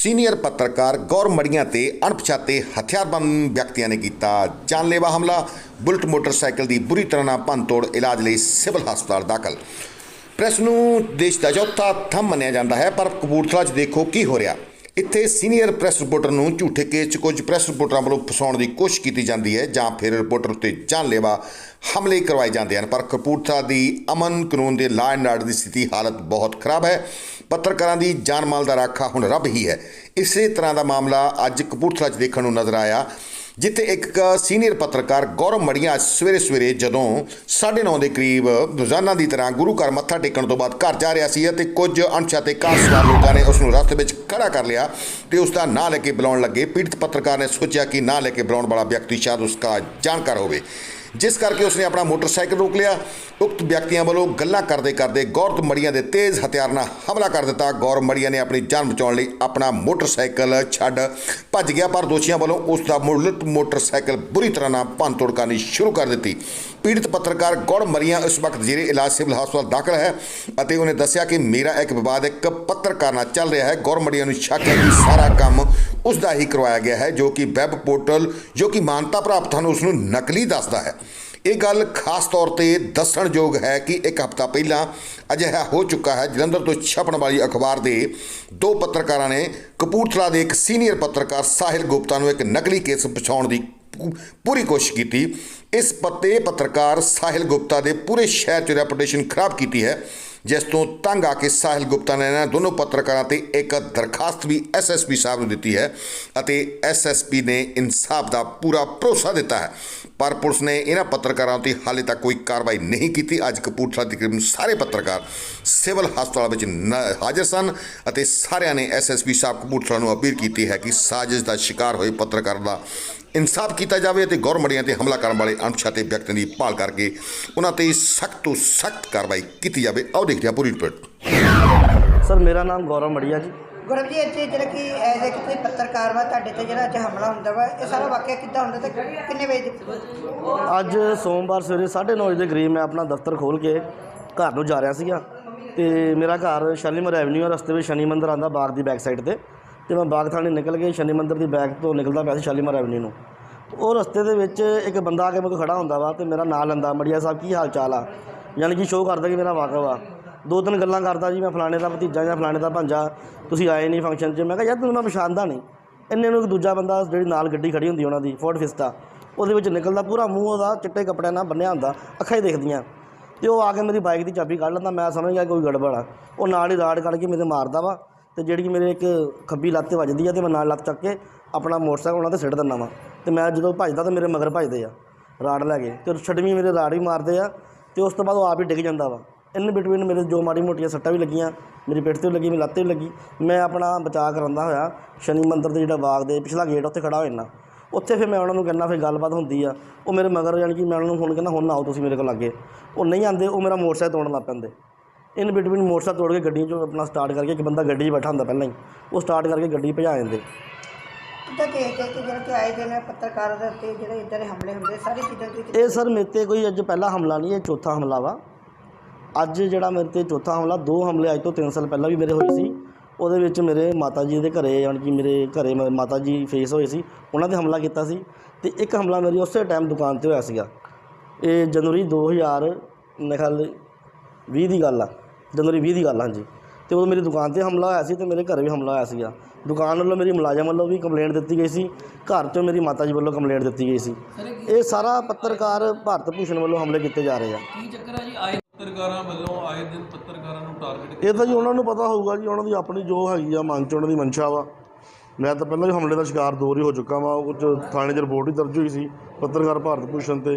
Senior ਪੱਤਰਕਾਰ ਗੌਰ ਮੜੀਆਂ ਤੇ ਅਣਪਛਾਤੇ ਹਥਿਆਰਬੰਦ ਵਿਅਕਤੀਆਂ ਨੇ ਕੀਤਾ ਜਾਨਲੇਵਾ ਹਮਲਾ। ਬੁਲਟ ਮੋਟਰਸਾਈਕਲ ਦੀ ਬੁਰੀ ਤਰ੍ਹਾਂ ਨਾਲ ਭੰਨਤੋੜ ਇਲਾਜ ਲਈ ਸਿਵਲ ਹਸਪਤਾਲ ਦਾਖਲ। ਪ੍ਰੈਸ ਨੂੰ ਦੇਸ਼ ਦਾ ਚੌਥਾ ਥੰਮ ਮੰਨਿਆ ਜਾਂਦਾ ਹੈ, ਪਰ ਕਪੂਰਥਲਾ 'ਚ ਦੇਖੋ ਕੀ ਹੋ ਰਿਹਾ। ਇੱਥੇ ਸੀਨੀਅਰ ਪ੍ਰੈਸ ਰਿਪੋਰਟਰ ਨੂੰ ਝੂਠੇ ਕੇਸ 'ਚ ਕੁਝ ਪ੍ਰੈਸ ਰਿਪੋਰਟਰਾਂ ਵੱਲੋਂ ਫਸਾਉਣ ਦੀ ਕੋਸ਼ਿਸ਼ ਕੀਤੀ ਜਾਂਦੀ ਹੈ ਜਾਂ ਫਿਰ ਰਿਪੋਰਟਰ ਉੱਤੇ ਜਾਨਲੇਵਾ ਹਮਲੇ ਕਰਵਾਏ ਜਾਂਦੇ ਹਨ। ਪਰ ਕਪੂਰਥਲਾ ਦੀ ਅਮਨ ਕਾਨੂੰਨ ਦੇ ਲਾਅ ਐਂਡ ਆਰਡਰ ਦੀ ਸਥਿਤੀ ਹਾਲਤ ਬਹੁਤ ਖਰਾਬ ਹੈ। ਪੱਤਰਕਾਰਾਂ ਦੀ ਜਾਨ ਮਾਲ ਦਾ ਰਾਖਾ ਹੁਣ ਰੱਬ ਹੀ ਹੈ। ਇਸੇ ਤਰ੍ਹਾਂ ਦਾ ਮਾਮਲਾ ਅੱਜ ਕਪੂਰਥਲਾ 'ਚ ਦੇਖਣ ਨੂੰ ਨਜ਼ਰ ਆਇਆ। ਜਿੱਥੇ ਇੱਕ ਸੀਨੀਅਰ ਪੱਤਰਕਾਰ ਗੌਰਵ ਮੜੀਆਂ ਸਵੇਰੇ ਸਵੇਰੇ ਜਦੋਂ 9:30 ਦੇ ਕਰੀਬ ਰੋਜ਼ਾਨਾ ਦੀ ਤਰ੍ਹਾਂ ਗੁਰੂ ਘਰ ਮੱਥਾ ਟੇਕਣ ਤੋਂ ਬਾਅਦ ਘਰ ਜਾ ਰਿਹਾ ਸੀ ਅਤੇ ਕੁਝ ਅਣਛਾਤੇ ਕਾਰ ਸਵਾਰ ਲੋਕਾਂ ਨੇ ਉਸ ਨੂੰ ਰਸਤੇ ਵਿੱਚ ਖੜਾ ਕਰ ਲਿਆ ਤੇ ਉਸ ਦਾ ਨਾਂ ਲੈ ਕੇ ਬੁਲਾਉਣ ਲੱਗੇ। ਪੀੜਤ ਪੱਤਰਕਾਰ ਨੇ ਸੋਚਿਆ ਕਿ ਨਾਂ ਲੈ ਕੇ ਬੁਲਾਉਣ ਵਾਲਾ ਵਿਅਕਤੀ ਸ਼ਾਇਦ ਉਸ ਦਾ ਜਾਣਕਾਰ ਹੋਵੇ। ਜਿਸ ਕਰਕੇ ਉਸਨੇ ਆਪਣਾ ਮੋਟਰਸਾਈਕਲ ਰੋਕ ਲਿਆ। ਉਕਤ ਵਿਅਕਤੀਆਂ ਵੱਲੋਂ ਗੱਲਾਂ ਕਰਦੇ ਕਰਦੇ ਗੌਰਵ ਮੜੀਆਂ ਦੇ ਤੇਜ਼ ਹਥਿਆਰ ਨਾਲ ਹਮਲਾ ਕਰ ਦਿੱਤਾ। ਗੌਰਵ ਮੜੀਆਂ ਨੇ ਆਪਣੀ ਜਾਨ ਬਚਾਉਣ ਲਈ ਆਪਣਾ ਮੋਟਰਸਾਈਕਲ ਛੱਡ ਭੱਜ ਗਿਆ, ਪਰ ਦੋਸ਼ੀਆਂ ਵੱਲੋਂ ਉਸ ਦਾ ਬੁਲਟ ਮੋਟਰਸਾਈਕਲ ਬੁਰੀ ਤਰ੍ਹਾਂ ਨਾਲ ਭੰਨਤੋੜ ਕਰਨੀ ਸ਼ੁਰੂ ਕਰ ਦਿੱਤੀ। ਪੀੜਤ ਪੱਤਰਕਾਰ ਗੌਰਵ ਮੜੀਆਂ ਇਸ ਵਕਤ ਜੇਰੇ ਇਲਾਜ ਸਿਵਲ ਹਸਪਤਾਲ ਦਾਖਲ ਹੈ ਅਤੇ ਉਹਨੇ ਦੱਸਿਆ ਕਿ ਮੇਰਾ ਇੱਕ ਵਿਵਾਦ ਇੱਕ ਪੱਤਰਕਾਰ ਨਾਲ ਚੱਲ ਰਿਹਾ ਹੈ। ਗੌਰਵ ਮੜੀਆਂ ਨੂੰ ਸ਼ੱਕ ਹੈ ਕਿ ਸਾਰਾ ਕੰਮ ਉਸ ਦਾ ਹੀ ਕਰਵਾਇਆ ਗਿਆ ਹੈ, ਜੋ ਕਿ ਵੈਬ ਪੋਰਟਲ, ਜੋ ਕਿ ਮਾਨਤਾ ਪ੍ਰਾਪਤ ਹਨ ਉਸ ਨੂੰ ਨਕਲੀ ਦੱਸਦਾ ਹੈ। ਇਹ ਗੱਲ ਖਾਸ ਤੌਰ ਤੇ ਦੱਸਣਯੋਗ ਹੈ ਕਿ ਇੱਕ ਹਫ਼ਤਾ ਪਹਿਲਾਂ ਅਜਿਹਾ ਹੋ ਚੁੱਕਾ ਹੈ, ਜਲੰਧਰ ਤੋਂ ਛਪਣ ਵਾਲੀ ਅਖਬਾਰ ਦੇ ਦੋ ਪੱਤਰਕਾਰਾਂ ਨੇ ਕਪੂਰਥਲਾ ਦੇ ਇੱਕ ਸੀਨੀਅਰ ਪੱਤਰਕਾਰ ਸਾਹਿਲ ਗੁਪਤਾ ਨੂੰ ਇੱਕ ਨਕਲੀ ਕੇਸ ਪਛਾਉਣ ਦੀ ਪੂਰੀ ਕੋਸ਼ਿਸ਼ ਕੀਤੀ। ਇਸ ਪੱਤੇ ਪੱਤਰਕਾਰ ਸਾਹਿਲ ਗੁਪਤਾ ਦੇ ਪੂਰੇ ਸ਼ਹਿਰ 'ਚ ਰੈਪੂਟੇਸ਼ਨ ਖਰਾਬ ਕੀਤੀ ਹੈ। ਜਿਸ ਤੋਂ ਤੰਗ ਆ ਕੇ ਸਾਹਿਲ ਗੁਪਤਾ ਨੇ ਇਹਨਾਂ ਦੋਨੋਂ ਪੱਤਰਕਾਰਾਂ ਤੇ ਇੱਕ ਦਰਖਾਸਤ ਵੀ ਐਸਐਸਪੀ ਸਾਹਿਬ ਨੂੰ ਦਿੱਤੀ ਹੈ ਅਤੇ ਐਸਐਸਪੀ ਨੇ ਇਨਸਾਫ ਦਾ ਪੂਰਾ ਭਰੋਸਾ ਦਿੱਤਾ ਹੈ। ਪਰ ਪੁਲਿਸ ਨੇ ਇਹਨਾਂ ਪੱਤਰਕਾਰਾਂ ਤੇ ਹਾਲੇ ਤੱਕ ਕੋਈ ਕਾਰਵਾਈ ਨਹੀਂ ਕੀਤੀ। ਅੱਜ ਕਪੂਰਥਲਾ ਦੇ ਤਕਰੀਬਨ ਸਾਰੇ ਪੱਤਰਕਾਰ ਸਿਵਲ ਹਸਪਤਾਲ ਵਿੱਚ ਹਾਜ਼ਰ ਸਨ ਅਤੇ ਸਾਰਿਆਂ ਨੇ ਐਸਐਸਪੀ ਸਾਹਿਬ ਕਪੂਰਥਲਾ ਨੂੰ ਅਪੀਲ ਕੀਤੀ ਹੈ ਕਿ ਸਾਜ਼ਿਸ਼ ਦਾ ਸ਼ਿਕਾਰ ਹੋਏ ਪੱਤਰਕਾਰ ਦਾ ਇਨਸਾਫ ਕੀਤਾ ਜਾਵੇ ਅਤੇ ਗੌਰਮੜੀਆਂ ਤੇ ਹਮਲਾ ਕਰਨ ਵਾਲੇ ਅਣਪਛਾਤੇ ਵਿਅਕਤੀਆਂ ਦੀ ਭਾਲ ਕਰਕੇ ਉਹਨਾਂ ਤੇ ਸਖਤ ਤੋਂ ਸਖਤ ਕਾਰਵਾਈ ਕੀਤੀ ਜਾਵੇ। ਆਓ ਦੇਖਦੇ ਹਾਂ ਪੂਰੀ ਰਿਪੋਰਟ। ਸਰ, ਮੇਰਾ ਨਾਮ ਗੌਰਵ ਮੜੀਆ ਜੀ। ਗੁਰਬ ਜੀ, ਇੱਥੇ ਜਿਹੜਾ ਕਿ ਐਜ਼ ਇੱਕ ਤੁਸੀਂ ਪੱਤਰਕਾਰ ਵਾ, ਤੁਹਾਡੇ ਤੇ ਜਿਹੜਾ ਅੱਜ ਹਮਲਾ ਹੁੰਦਾ ਵਾ, ਇਹ ਸਾਰਾ ਵਾਕਿਆ ਕਿੱਦਾਂ ਹੁੰਦਾ ਤੇ ਕਿੰਨੇ ਵਜੇ ਦੀ ਅੱਜ ਸੋਮਵਾਰ ਸਵੇਰੇ 9:30 ਵਜੇ ਦੇ ਕਰੀਬ ਮੈਂ ਆਪਣਾ ਦਫ਼ਤਰ ਖੋਲ ਕੇ ਘਰ ਨੂੰ ਜਾ ਰਿਹਾ ਸੀਗਾ ਤੇ ਮੇਰਾ ਘਰ ਸ਼ਾਲੀਮਾਰ ਐਵਨਿਊ ਆ, ਰਸਤੇ ਵਿੱਚ ਸ਼ਨੀ ਮੰਦਰ ਆਂਦਾ ਬਾਗ ਦੀ ਬੈਕ ਸਾਈਡ ਤੇ। ਤੇ ਮੈਂ ਬਾਗ ਥਾਣੇ ਨਿਕਲ ਕੇ ਸ਼ਨੀ ਮੰਦਰ ਦੀ ਬੈਕ ਤੋਂ ਨਿਕਲਦਾ ਪਿਆ ਸੀ ਸ਼ਾਲੀਮਾਰ ਐਵਨਿਊ ਨੂੰ। ਉਹ ਰਸਤੇ ਦੇ ਵਿੱਚ ਇੱਕ ਬੰਦਾ ਆ ਕੇ ਮੇਰੇ ਕੋਲ ਖੜਾ ਹੁੰਦਾ ਵਾ ਤੇ ਮੇਰਾ ਨਾਂ ਲੈਂਦਾ ਮੜੀਆ ਸਾਹਿਬ ਕੀ ਹਾਲ ਚਾਲ ਆ? ਯਾਨੀ ਕਿ ਸ਼ੋਅ ਕਰਦਾ ਕਿ ਮੇਰਾ ਵਾਕਫ ਆ ਦੋ ਤਿੰਨ ਗੱਲਾਂ ਕਰਦਾ ਜੀ, ਮੈਂ ਫਲਾਣੇ ਦਾ ਭਤੀਜਾ ਜਾਂ ਫਲਾਣੇ ਦਾ ਭਾਂਜਾ, ਤੁਸੀਂ ਆਏ ਨਹੀਂ ਫੰਕਸ਼ਨ 'ਚ, ਮੈਂ ਕਿਹਾ ਯਾਰ ਤੈਨੂੰ ਮੈਂ ਪਛਾਣਦਾ ਨਹੀਂ। ਇੰਨੇ ਨੂੰ ਇੱਕ ਦੂਜਾ ਬੰਦਾ ਜਿਹੜੀ ਨਾਲ ਗੱਡੀ ਖੜੀ ਹੁੰਦੀ ਉਹਨਾਂ ਦੀ ਫੋਰਡ ਫਿਸਟਾ ਉਹਦੇ ਵਿੱਚ ਨਿਕਲਦਾ ਪੂਰਾ ਮੂੰਹ ਉਹਦਾ, ਚਿੱਟੇ ਕੱਪੜਿਆਂ ਨਾਲ ਬੰਨਿਆ ਹੁੰਦਾ, ਅੱਖਾਂ ਹੀ ਦੇਖਦੀਆਂ। ਤੇ ਉਹ ਆ ਕੇ ਮੇਰੀ ਬਾਈਕ ਦੀ ਚਾਬੀ ਕੱਢ ਲੈਂਦਾ, ਮੈਂ ਸਮਝ ਗਿਆ ਕੋਈ ਗੜਬੜ ਆ। ਉਹ ਨਾਲ ਹੀ ਰਾੜ ਕੱਢ ਕੇ ਮੇਰੇ ਮਾਰਦਾ ਵਾ, ਤੇ ਜਿਹੜੀ ਕਿ ਮੇਰੇ ਇੱਕ ਖੱਬੀ ਲੱਤ ਤੇ ਵੱਜਦੀ ਆ ਤੇ ਮੈਂ ਨਾਲ ਲੱਤ ਚੱਕ ਕੇ ਆਪਣਾ ਮੋਟਰਸਾਈਕਲ ਉਹਨਾਂ ਤੇ ਸਿੱਟ ਦਿੰਦਾ ਵਾ। ਤੇ ਮੈਂ ਜਦੋਂ ਭੱਜਦਾ ਤਾਂ ਮੇਰੇ ਮਗਰ ਭੱਜਦੇ ਆ, ਰਾੜ ਲੈ ਕੇ। ਤੇ ਛੱਡਵੀਂ ਮੇਰੇ ਰਾੜ ਵੀ ਮਾਰਦੇ ਆ, ਤੇ ਉਸ ਤੋਂ ਬਾਅਦ ਉਹ ਆਪ ਹੀ ਡਿੱਗ ਜਾਂਦਾ ਵਾ। ਇਨ ਬਿਟਵੀਨ ਮੇਰੇ ਜੋ ਮਾੜੀ ਮੋਟੀਆਂ ਸੱਟਾਂ ਵੀ ਲੱਗੀਆਂ ਮੇਰੀ ਪਿੱਠ ਤੇ ਵੀ ਲੱਗੀ ਮੇਰੀ ਲੱਤ ਤੇ ਵੀ ਲੱਗੀ ਮੈਂ ਆਪਣਾ ਬਚਾਅ ਕਰਾਂਦਾ ਹੋਇਆ ਸ਼ਨੀ ਮੰਦਿਰ ਦੇ ਜਿਹੜਾ ਬਾਗ ਦੇ ਪਿਛਲਾ ਗੇਟ ਉੱਥੇ ਖੜਾ ਹੋ ਜਾਂਦਾ। ਉੱਥੇ ਫਿਰ ਮੈਂ ਉਹਨਾਂ ਨੂੰ ਕਹਿੰਦਾ ਫਿਰ ਗੱਲਬਾਤ ਹੁੰਦੀ ਆ ਉਹ ਮੇਰੇ ਮਗਰ ਜਾਣੀ ਕਿ ਮੈਂ ਉਹਨਾਂ ਨੂੰ ਫੋਨ ਕਹਿੰਦਾ ਹੁਣ ਆਓ ਤੁਸੀਂ ਮੇਰੇ ਕੋਲ ਲੱਗੇ ਉਹ ਨਹੀਂ ਆਉਂਦੇ ਉਹ ਮੇਰਾ ਮੋਟਰਸਾਈਕਲ ਤੋੜਨ ਲੱਗ ਪੈਂਦੇ। ਇਨ ਬਿਟਵੀਨ ਮੋਟਰਸਾਈਕਲ ਤੋੜ ਕੇ ਗੱਡੀ 'ਚੋਂ ਆਪਣਾ ਸਟਾਰਟ ਕਰਕੇ ਇੱਕ ਬੰਦਾ ਗੱਡੀ 'ਚ ਬੈਠਾ ਹੁੰਦਾ ਪਹਿਲਾਂ ਹੀ ਉਹ ਸਟਾਰਟ ਕਰਕੇ ਗੱਡੀ ਭਜਾ ਜਾਂਦੇ ਕਿੱਦਾਂ ਦੇਖਦੇ ਕਿ ਜਿਹੜਾ ਕਿ ਆਏ ਦਿਨ ਪੱਤਰਕਾਰਾਂ ਦੇ ਉੱਤੇ ਜਿਹੜੇ ਇਦਾਂ ਦੇ ਹਮਲੇ ਹੁੰਦੇ ਸਾਰੀ ਚੀਜ਼ਾਂ ਦੀ ਇਹ ਸਰ ਮੇਰੇ ਤੇ ਕੋਈ ਅੱਜ ਪਹਿਲਾ ਹਮਲਾ ਨਹੀਂ ਇਹ ਚੌਥਾ ਹਮਲਾ ਵਾ। ਅੱਜ ਜਿਹੜਾ ਮੇਰੇ ਤੇ ਚੌਥਾ ਹਮਲਾ ਦੋ ਹਮਲੇ ਅੱਜ ਤੋਂ 3 ਸਾਲ ਪਹਿਲਾਂ ਵੀ ਮੇਰੇ ਹੋਏ ਸੀ। ਉਹਦੇ ਵਿੱਚ ਮੇਰੇ ਮਾਤਾ ਜੀ ਦੇ ਘਰੇ ਯਾਨੀ ਕਿ ਮੇਰੇ ਘਰੇ ਮਾਤਾ ਜੀ ਫੇਸ ਹੋਏ ਸੀ। ਉਹਨਾਂ ਤੇ ਹਮਲਾ ਕੀਤਾ ਸੀ ਤੇ ਇੱਕ ਹਮਲਾ ਮੇਰੀ ਉਸੇ ਟਾਈਮ ਦੁਕਾਨ ਤੇ ਹੋਇਆ ਸੀਗਾ। ਇਹ ਜਨਵਰੀ 2000 ਮੇਰੇ ਖਿਆਲ 20 ਦੀ ਗੱਲ ਆ। ਜਨਵਰੀ 20 ਦੀ ਗੱਲ ਹਾਂਜੀ। ਤੇ ਉਦੋਂ ਮੇਰੀ ਦੁਕਾਨ ਤੇ ਹਮਲਾ ਹੋਇਆ ਸੀ ਤੇ ਮੇਰੇ ਘਰ ਵੀ ਹਮਲਾ ਹੋਇਆ ਸੀਗਾ। ਦੁਕਾਨ ਵੱਲੋਂ ਮੇਰੀ ਮੁਲਾਜ਼ਮ ਵੱਲੋਂ ਵੀ ਕੰਪਲੇਂਟ ਦਿੱਤੀ ਗਈ ਸੀ। ਘਰ ਤੋਂ ਮੇਰੀ ਮਾਤਾ ਜੀ ਵੱਲੋਂ ਕੰਪਲੇਂਟ ਦਿੱਤੀ ਗਈ ਸੀ। ਇਹ ਸਾਰਾ ਪੱਤਰਕਾਰ ਭਾਰਤ ਭੂਸ਼ਣ ਵੱਲੋਂ ਹਮਲੇ ਕੀਤੇ ਜਾ ਰਹੇ ਆ। ਕੀ ਚੱਕਰ ਆ ਜੀ? ਆਏ ਪੱਤਰਕਾਰਾਂ ਵੱਲੋਂ ਆਏ ਦਿਨ ਪੱਤਰਕਾਰਾਂ ਨੂੰ ਟਾਰਗੇਟ ਇਹ ਤਾਂ ਜੀ ਉਹਨਾਂ ਨੂੰ ਪਤਾ ਹੋਊਗਾ ਜੀ ਉਹਨਾਂ ਦੀ ਆਪਣੀ ਜੋ ਹੈਗੀ ਆ ਮਨ ਚ ਉਹਨਾਂ ਦੀ ਮਨਸ਼ਾ ਵਾ। ਮੈਂ ਤਾਂ ਪਹਿਲਾਂ ਵੀ ਹਮਲੇ ਦਾ ਸ਼ਿਕਾਰ ਦੋ ਵਾਰੀ ਹੋ ਚੁੱਕਾ ਵਾਂ ਉਹ 'ਚ ਥਾਣੇ 'ਚ ਰਿਪੋਰਟ ਹੀ ਦਰਜ ਹੋਈ ਸੀ ਪੱਤਰਕਾਰ ਭਾਰਤ ਭੂਸ਼ਣ ਤੇ।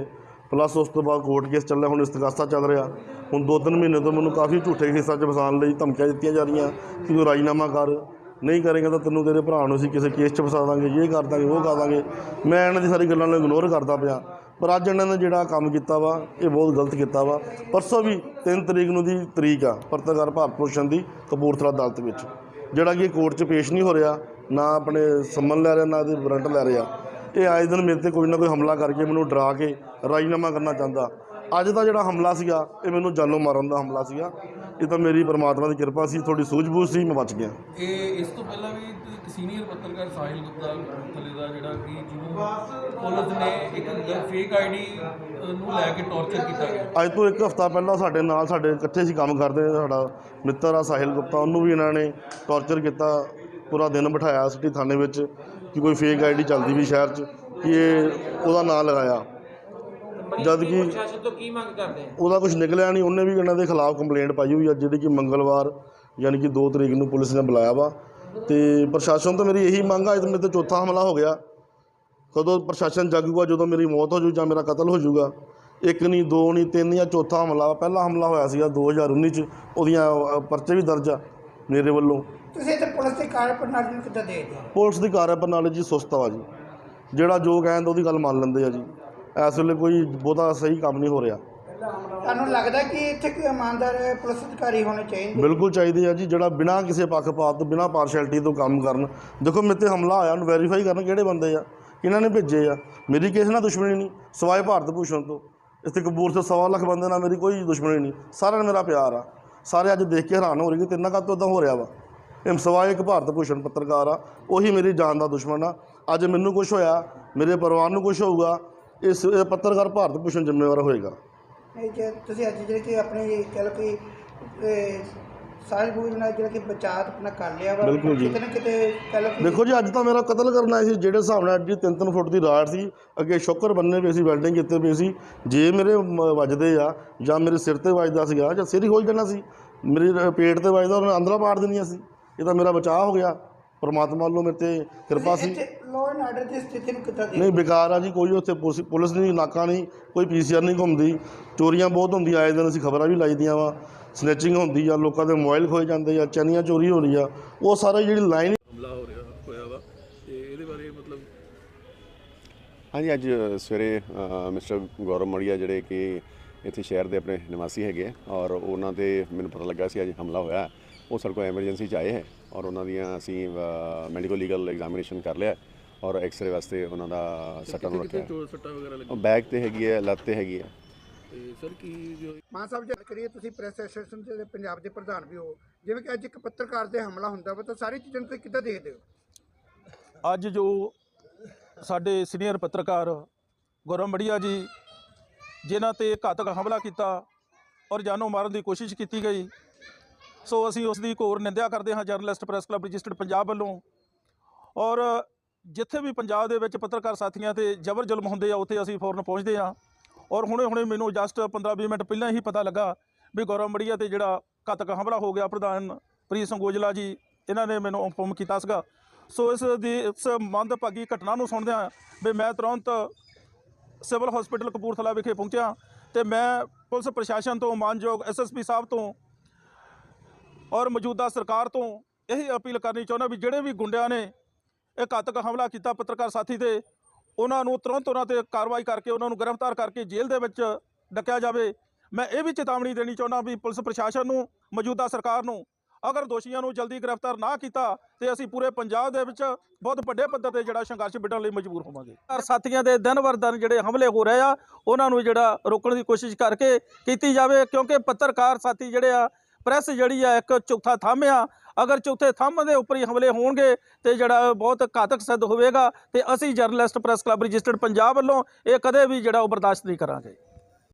ਪਲੱਸ ਉਸ ਤੋਂ ਬਾਅਦ ਕੋਰਟ ਕੇਸ ਚੱਲਿਆ ਹੁਣ ਇਸਤਗਾਸਾ ਚੱਲ ਰਿਹਾ। ਹੁਣ ਦੋ ਤਿੰਨ ਮਹੀਨੇ ਤੋਂ ਮੈਨੂੰ ਕਾਫੀ ਝੂਠੇ ਕੇਸਾਂ 'ਚ ਫਸਾਉਣ ਲਈ ਧਮਕੀਆਂ ਦਿੱਤੀਆਂ ਜਾ ਰਹੀਆਂ। ਕਿ ਤੂੰ ਰਾਜੀਨਾਮਾ ਕਰ ਨਹੀਂ ਕਰੇਗਾ ਤਾਂ ਤੈਨੂੰ ਤੇਰੇ ਭਰਾ ਨੂੰ ਅਸੀਂ ਕਿਸੇ ਕੇਸ 'ਚ ਫਸਾ ਦਾਂਗੇ ਇਹ ਕਰ ਦਾਂਗੇ ਉਹ ਕਰ ਦਾਂਗੇ। ਮੈਂ ਇਹਨਾਂ ਦੀ ਸਾਰੀ ਗੱਲਾਂ ਨੂੰ ਇਗਨੋਰ ਕਰਦਾ ਪਿਆ। ਪਰ ਅੱਜ ਇਹਨਾਂ ਨੇ ਜਿਹੜਾ ਕੰਮ ਕੀਤਾ ਵਾ, ਇਹ ਬਹੁਤ ਗਲਤ ਕੀਤਾ ਵਾ। ਪਰਸੋਂ ਵੀ 3 ਤਰੀਕ ਨੂੰ ਦੀ ਤਰੀਕ ਆ ਪੱਤਰਕਾਰ ਭਾਰਤ ਭੂਸ਼ਣ ਦੀ ਕਪੂਰਥਲਾ ਅਦਾਲਤ ਵਿੱਚ। ਜਿਹੜਾ ਕਿ ਕੋਰਟ 'ਚ ਪੇਸ਼ ਨਹੀਂ ਹੋ ਰਿਹਾ, ਨਾ ਆਪਣੇ ਸੰਮਨ ਲੈ ਰਿਹਾ, ਨਾ ਇਹਦੇ ਵਾਰੰਟ ਲੈ ਰਿਹਾ। ਇਹ ਆਏ ਦਿਨ ਮੇਰੇ ਤੇ ਕੋਈ ਨਾ ਕੋਈ ਹਮਲਾ ਕਰਕੇ ਮੈਨੂੰ ਡਰਾ ਕੇ ਰਾਜੀਨਾਮਾ ਕਰਨਾ ਚਾਹੁੰਦਾ। ਅੱਜ ਦਾ ਜਿਹੜਾ ਹਮਲਾ ਸੀਗਾ ਇਹ ਮੈਨੂੰ ਜਾਨੋਂ ਮਾਰਨ ਦਾ ਹਮਲਾ ਸੀਗਾ। ਇਹ ਤਾਂ ਮੇਰੀ ਪਰਮਾਤਮਾ ਦੀ ਕਿਰਪਾ ਸੀ ਥੋੜੀ ਸੂਝ-ਬੂਝ ਸੀ ਮੈਂ ਬਚ ਗਿਆ। ਇਹ ਇਸ ਤੋਂ ਪਹਿਲਾਂ ਵੀ ਇੱਕ ਸੀਨੀਅਰ ਪੱਤਰਕਾਰ ਸਾਹਿਲ ਗੁਪਤਾ ਥਲੇ ਦਾ ਜਿਹੜਾ ਕਿ ਜਿਹਨੂੰ ਪੁਲਿਸ ਨੇ ਇੱਕ ਫੇਕ ਆਈਡੀ ਨੂੰ ਲੈ ਕੇ ਟੌਰਚਰ ਕੀਤਾ ਗਿਆ। ਅੱਜ ਤੋਂ ਇੱਕ ਹਫ਼ਤਾ ਪਹਿਲਾਂ ਸਾਡੇ ਨਾਲ ਸਾਡੇ ਇਕੱਠੇ ਸੀ ਕੰਮ ਕਰਦੇ ਸਾਡਾ ਮਿੱਤਰ ਆ ਸਾਹਿਲ ਗੁਪਤਾ ਉਹਨੂੰ ਵੀ ਇਹਨਾਂ ਨੇ ਟੌਰਚਰ ਕੀਤਾ ਪੂਰਾ ਦਿਨ ਬਿਠਾਇਆ ਸਿਟੀ ਥਾਣੇ ਵਿੱਚ ਕਿ ਕੋਈ ਫੇਕ ਆਈਡੀ ਚੱਲਦੀ ਵੀ ਸ਼ਹਿਰ 'ਚ ਕਿ ਇਹ ਉਹਦਾ ਨਾਂ ਲਗਾਇਆ। ਜਦ ਕਿ ਪ੍ਰਸ਼ਾਸਨ ਤੋਂ ਕੀ ਮੰਗ ਕਰਦੇ ਆ? ਉਹਦਾ ਕੁਝ ਨਿਕਲਿਆ ਨਹੀਂ ਉਹਨੇ ਵੀ ਇਹਨਾਂ ਦੇ ਖਿਲਾਫ ਕੰਪਲੇਂਟ ਪਾਈ ਹੋਈ ਆ ਜਿਹੜੀ ਕਿ ਮੰਗਲਵਾਰ ਯਾਨੀ ਕਿ 2 ਤਰੀਕ ਨੂੰ ਪੁਲਿਸ ਨੇ ਬੁਲਾਇਆ ਵਾ। ਤੇ ਪ੍ਰਸ਼ਾਸਨ ਤੋਂ ਮੇਰੀ ਇਹੀ ਮੰਗ ਆ ਇਹ ਮੇਰੇ ਤੇ ਚੌਥਾ ਹਮਲਾ ਹੋ ਗਿਆ। ਕਦੋਂ ਪ੍ਰਸ਼ਾਸਨ ਜਾਗੂਗਾ ਜਦੋਂ ਮੇਰੀ ਮੌਤ ਹੋ ਜੂ ਜਾਂ ਮੇਰਾ ਕਤਲ ਹੋ ਜਾਊਗਾ ਇੱਕ ਨਹੀਂ ਦੋ ਨਹੀਂ ਤਿੰਨ ਜਾਂ ਚੌਥਾ ਹਮਲਾ। ਪਹਿਲਾ ਹਮਲਾ ਹੋਇਆ ਸੀਗਾ 2019 ਚ ਉਹਦੀਆਂ ਪਰਚੇ ਵੀ ਦਰਜ ਆ ਮੇਰੇ ਵੱਲੋਂ। ਤੁਸੀਂ ਇੱਥੇ ਪੁਲਿਸ ਦੀ ਕਾਰਜਪ੍ਰਣਾਲੀ ਨੂੰ ਕਿੱਦਾਂ ਦੇਖਦੇ ਹੋ? ਪੁਲਿਸ ਦੀ ਕਾਰਜਪ੍ਰਣਾਲੀ ਜੀ ਸੁਸਤ ਵਾ ਜੀ। ਜਿਹੜਾ ਜੋ ਕਹਿੰਦਾ ਉਹਦੀ ਗੱਲ ਮੰਨ ਲੈਂਦੇ ਆ ਜੀ। ਇਸ ਵੇਲੇ ਕੋਈ ਬਹੁਤਾ ਸਹੀ ਕੰਮ ਨਹੀਂ ਹੋ ਰਿਹਾ। ਤੁਹਾਨੂੰ ਲੱਗਦਾ ਕਿ ਇੱਥੇ ਕੋਈ ਇਮਾਨਦਾਰ ਪੁਲਿਸ ਅਧਿਕਾਰੀ ਹੋਣੇ ਚਾਹੀਦੇ? ਬਿਲਕੁਲ ਚਾਹੀਦੇ ਆ ਜੀ ਜਿਹੜਾ ਬਿਨਾਂ ਕਿਸੇ ਪੱਖਪਾਤ ਤੋਂ ਬਿਨਾਂ ਪਾਰਸ਼ੈਲਿਟੀ ਤੋਂ ਕੰਮ ਕਰਨ। ਦੇਖੋ ਮੇਰੇ ਤੇ ਹਮਲਾ ਆਇਆ ਉਹਨੂੰ ਵੈਰੀਫਾਈ ਕਰਨ ਕਿਹੜੇ ਬੰਦੇ ਆ ਕਿਹਨਾਂ ਨੇ ਭੇਜੇ ਆ। ਮੇਰੀ ਕਿਸੇ ਨਾਲ ਦੁਸ਼ਮਣੀ ਨਹੀਂ ਸਵਾਏ ਭਾਰਤ ਭੂਸ਼ਣ ਤੋਂ। ਇੱਥੇ ਕਪੂਰ ਤੋਂ ਸਵਾ ਲੱਖ ਬੰਦੇ ਨਾਲ ਮੇਰੀ ਕੋਈ ਦੁਸ਼ਮਣੀ ਨਹੀਂ ਸਾਰਿਆਂ ਨਾਲ ਮੇਰਾ ਪਿਆਰ ਆ। ਸਾਰੇ ਅੱਜ ਦੇਖ ਕੇ ਹੈਰਾਨ ਹੋ ਰਹੇ ਕਿ ਤੇਨਾਂ ਕਦ ਤੋਂ ਇਦਾਂ ਹੋ ਰਿਹਾ ਵਾ। ਇਹ ਸਵਾਏ ਇੱਕ ਭਾਰਤ ਭੂਸ਼ਣ ਪੱਤਰਕਾਰ ਆ ਉਹੀ ਮੇਰੀ ਜਾਨ ਦਾ ਦੁਸ਼ਮਣ ਆ। ਅੱਜ ਮੈਨੂੰ ਕੁਝ ਹੋਇਆ ਮੇਰੇ ਪਰਿਵਾਰ ਨੂੰ ਕੁਝ ਹੋਊਗਾ ਇਸ ਇਹ ਪੱਤਰਕਾਰ ਭਾਰਤ ਭੂਸ਼ਣ ਜ਼ਿੰਮੇਵਾਰ ਹੋਏਗਾ ਨਹੀਂ ਜੇ ਤੁਸੀਂ ਅੱਜ ਜਿਹੜੇ ਕਿ ਆਪਣੀ ਕਹਿ ਲਓ ਕਿ ਸਾਰੇ ਬੂਝ ਨਾਲ ਜਿਹੜਾ ਕਿ ਬਚਾਅ ਆਪਣਾ ਕਰ ਲਿਆ ਵਾ ਬਿਲਕੁਲ ਜੀ। ਕਿਤੇ ਨਾ ਕਿਤੇ ਕਹਿ ਲਓ ਕਿ ਦੇਖੋ ਜੀ ਅੱਜ ਤਾਂ ਮੇਰਾ ਕਤਲ ਕਰਨ ਸੀ ਜਿਹੜੇ ਹਿਸਾਬ ਨਾਲ ਤਿੰਨ ਤਿੰਨ ਫੁੱਟ ਦੀ ਰਾਡ ਸੀ ਅੱਗੇ ਸ਼ੋਕਰ ਬੰਨੇ ਪਏ ਸੀ ਵੈਲਡਿੰਗ ਕੀਤੇ ਪਏ ਸੀ ਜੇ ਮੇਰੇ ਮ- ਵੱਜਦੇ ਆ ਜਾਂ ਮੇਰੇ ਸਿਰ ਤੇ ਵੱਜਦਾ ਸੀਗਾ ਜਾਂ ਸਿਰ ਹੀ ਖੋਲ ਜਾਣਾ ਸੀ ਮੇਰੇ ਪੇਟ ਤੇ ਵੱਜਦਾ ਉਹਨੇ ਅੰਦਰਾਂ ਪਾੜ ਦੇਣੀਆਂ ਸੀ ਇਹ ਤਾਂ ਮੇਰਾ ਬਚਾਅ ਹੋ ਗਿਆ ਪਰਮਾਤਮਾ ਵੱਲੋਂ ਮੇਰੇ ਤੇ ਕਿਰਪਾ ਸੀ। ਇੱਥੇ ਲਾਅ ਐਂਡ ਆਰਡਰ ਦੀ ਸਥਿਤੀ ਨੂੰ ਕਿੱਦਾਂ ਦੇਖਦੇ ਨਹੀਂ ਬੇਕਾਰ ਆ ਜੀ ਕੋਈ ਉੱਥੇ ਪੁਲਿਸ- ਪੁਲਿਸ ਨਹੀਂ ਨਾਕਾ ਨਹੀਂ ਕੋਈ ਪੀਸੀਆਰ ਨਹੀਂ ਘੁੰਮਦੀ। ਚੋਰੀਆਂ ਬਹੁਤ ਹੁੰਦੀਆਂ ਆਏ ਦਿਨ ਅਸੀਂ ਖਬਰਾਂ ਵੀ ਲਾਈਦੀਆਂ ਵਾ। ਸਨੈਚਿੰਗ ਹੁੰਦੀ ਆ ਲੋਕਾਂ ਦੇ ਮੋਬਾਈਲ ਖੋਏ ਜਾਂਦੇ ਆ ਚੈਨੀਆਂ ਚੋਰੀ ਹੋ ਰਹੀ ਆ ਉਹ ਸਾਰਾ ਜਿਹੜੀ ਲਾਈਨ ਹਮਲਾ ਹੋ ਰਿਹਾ ਹੋਇਆ ਵਾ। ਤੇ ਇਹਦੇ ਬਾਰੇ ਮਤਲਬ ਹਾਂਜੀ ਅੱਜ ਸਵੇਰੇ ਅ, ਮਿਸਟਰ ਗੌਰਵ ਮੜੀਆ ਜਿਹੜੇ ਕਿ ਇੱਥੇ ਸ਼ਹਿਰ ਦੇ ਆਪਣੇ ਨਿਵਾਸੀ ਹੈਗੇ ਆ ਔਰ ਉਹਨਾਂ ਤੇ ਮੈਨੂੰ ਪਤਾ ਲੱਗਾ ਸੀ ਅੱਜ ਹਮਲਾ ਹੋਇਆ। ਉਹ ਸਾਡੇ ਕੋਲ ਐਮਰਜੈਂਸੀ ਚ ਆਏ ਹੈ। ਔਰ ਉਹਨਾਂ ਦੀਆਂ ਅਸੀਂ ਮੈਡੀਕਲ ਲੀਗਲ ਐਗਜ਼ਾਮੀਨੇਸ਼ਨ ਕਰ ਲਿਆ ਔਰ ਐਕਸਰੇ ਵਾਸਤੇ ਉਹਨਾਂ ਦਾ ਸੱਟਾਂ ਨੂੰ ਰੱਖਿਆ ਸੱਟਾਂ ਵਗੈਰਾ ਲੱਗੀ ਬੈਕ ਤੇ ਹੈਗੀ ਹੈ ਲੱਤ ਤੇ ਹੈਗੀ ਹੈ। ਤੇ ਸਰ ਕੀ ਜੋ ਮਾਨ ਸਾਹਿਬ ਜੇ ਕਰੀਏ ਤੁਸੀਂ ਪ੍ਰੈਸ ਐਸੋਸੀਏਸ਼ਨ ਦੇ ਪੰਜਾਬ ਦੇ ਪ੍ਰਧਾਨ ਵੀ ਹੋ ਜਿਵੇਂ ਕਿ ਅੱਜ ਇੱਕ ਪੱਤਰਕਾਰ ਤੇ ਹਮਲਾ ਹੁੰਦਾ ਵਾ ਤਾਂ ਸਾਰੀ ਚੀਜ਼ਾਂ ਨੂੰ ਤੁਸੀਂ ਕਿੱਦਾਂ ਦੇਖਦੇ ਹੋ? ਅੱਜ ਜੋ ਸਾਡੇ ਸੀਨੀਅਰ ਪੱਤਰਕਾਰ ਗੌਰਵ ਮੜੀਆ ਜੀ ਜਿਨ੍ਹਾਂ ਤੇ ਘਾਤਕ ਹਮਲਾ ਕੀਤਾ ਔਰ ਜਾਨੋਂ ਮਾਰਨ ਦੀ ਕੋਸ਼ਿਸ਼ ਕੀਤੀ ਗਈ ਸੋ ਅਸੀਂ ਉਸ ਦੀ ਘੋਰ ਨਿੰਦਿਆ ਕਰਦੇ ਹਾਂ, journalist press club registered Punjab ਵੱਲੋਂ। ਔਰ ਜਿੱਥੇ ਵੀ ਪੰਜਾਬ ਦੇ ਵਿੱਚ ਪੱਤਰਕਾਰ ਸਾਥੀਆਂ ਤੇ ਜ਼ਬਰ ਜ਼ੁਲਮ ਹੁੰਦੇ ਆ, ਉੱਥੇ ਅਸੀਂ ਫੌਰਨ ਪਹੁੰਚਦੇ ਹਾਂ। ਔਰ ਹੁਣੇ ਹੁਣੇ ਮੈਨੂੰ ਜਸਟ 15-20 ਮਿੰਟ ਪਹਿਲਾਂ ਹੀ ਪਤਾ ਲੱਗਾ ਵੀ ਗੌਰਵ ਮੜੀਆ ਤੇ ਜਿਹੜਾ ਘਾਤਕ ਹਮਲਾ ਹੋ ਗਿਆ, ਪ੍ਰਧਾਨ ਪ੍ਰੀਤ ਸਿੰਘ ਔਜਲਾ ਜੀ, ਇਹਨਾਂ ਨੇ ਮੈਨੂੰ ਇਨਫੋਰਮ ਕੀਤਾ ਸੀਗਾ। ਸੋ ਇਸ ਦੀ, ਇਸ ਮੰਦਭਾਗੀ ਘਟਨਾ ਨੂੰ ਸੁਣਦਿਆਂ ਵੀ ਮੈਂ ਤੁਰੰਤ ਸਿਵਲ ਹਸਪੀਟਲ ਕਪੂਰਥਲਾ ਵਿਖੇ ਪਹੁੰਚਿਆ ਤੇ ਮੈਂ ਪੁਲਿਸ ਪ੍ਰਸ਼ਾਸਨ ਤੋਂ ਮਾਨਯੋਗ ਐਸਐਸਪੀ ਸਾਹਿਬ ਤੋਂ ਔਰ ਮੌਜੂਦਾ ਸਰਕਾਰ ਤੋਂ ਇਹੀ ਅਪੀਲ ਕਰਨੀ ਚਾਹੁੰਦਾ ਵੀ ਜਿਹੜੇ ਵੀ ਗੁੰਡਿਆਂ ਨੇ ਇਹ ਘਾਤਕ ਹਮਲਾ ਕੀਤਾ ਪੱਤਰਕਾਰ ਸਾਥੀ ਤੇ, ਉਹਨਾਂ ਨੂੰ ਤੁਰੰਤ ਉਹਨਾਂ ਤੇ ਕਾਰਵਾਈ ਕਰਕੇ, ਉਹਨਾਂ ਨੂੰ ਗ੍ਰਿਫਤਾਰ ਕਰਕੇ ਜੇਲ੍ਹ ਦੇ ਵਿੱਚ ਡੱਕਿਆ ਜਾਵੇ। ਮੈਂ ਇਹ ਵੀ ਚੇਤਾਵਨੀ ਦੇਣੀ ਚਾਹੁੰਦਾ ਵੀ ਪੁਲਿਸ ਪ੍ਰਸ਼ਾਸਨ ਨੂੰ, ਮੌਜੂਦਾ ਸਰਕਾਰ ਨੂੰ, ਅਗਰ ਦੋਸ਼ੀਆਂ ਨੂੰ ਜਲਦੀ ਗ੍ਰਿਫਤਾਰ ਨਾ ਕੀਤਾ ਤੇ ਅਸੀਂ ਪੂਰੇ ਪੰਜਾਬ ਦੇ ਵਿੱਚ ਬਹੁਤ ਵੱਡੇ ਪੱਧਰ ਤੇ ਜਿਹੜਾ ਸੰਘਰਸ਼ ਵਿੱਢਣ ਲਈ ਮਜਬੂਰ ਹੋਵਾਂਗੇ। ਪਰ ਸਾਥੀਆਂ ਦੇ ਦਿਨ ਵਰ ਦਿਨ ਜਿਹੜੇ ਹਮਲੇ ਹੋ ਰਹੇ ਆ, ਉਹਨਾਂ ਨੂੰ ਜਿਹੜਾ ਰੋਕਣ ਦੀ ਕੋਸ਼ਿਸ਼ ਕਰਕੇ ਕੀਤੀ ਜਾਵੇ, ਕਿਉਂਕਿ ਪੱਤਰਕਾਰ ਸਾਥੀ ਜਿਹੜੇ ਆ ਪ੍ਰੈਸ ਜਿਹੜੀ ਆ ਇੱਕ ਚੌਥਾ ਥੰਮ ਆ। ਅਗਰ ਚੌਥੇ ਥੰਮ ਦੇ ਉੱਪਰ ਹੀ ਹਮਲੇ ਹੋਣਗੇ ਤੇ ਜਿਹੜਾ ਬਹੁਤ ਘਾਤਕ ਸਿੱਧ ਹੋਵੇਗਾ ਤੇ ਅਸੀਂ journalist press club registered Punjab ਵੱਲੋਂ ਇਹ ਕਦੇ ਵੀ ਜਿਹੜਾ ਉਹ ਬਰਦਾਸ਼ਤ ਨਹੀਂ ਕਰਾਂਗੇ।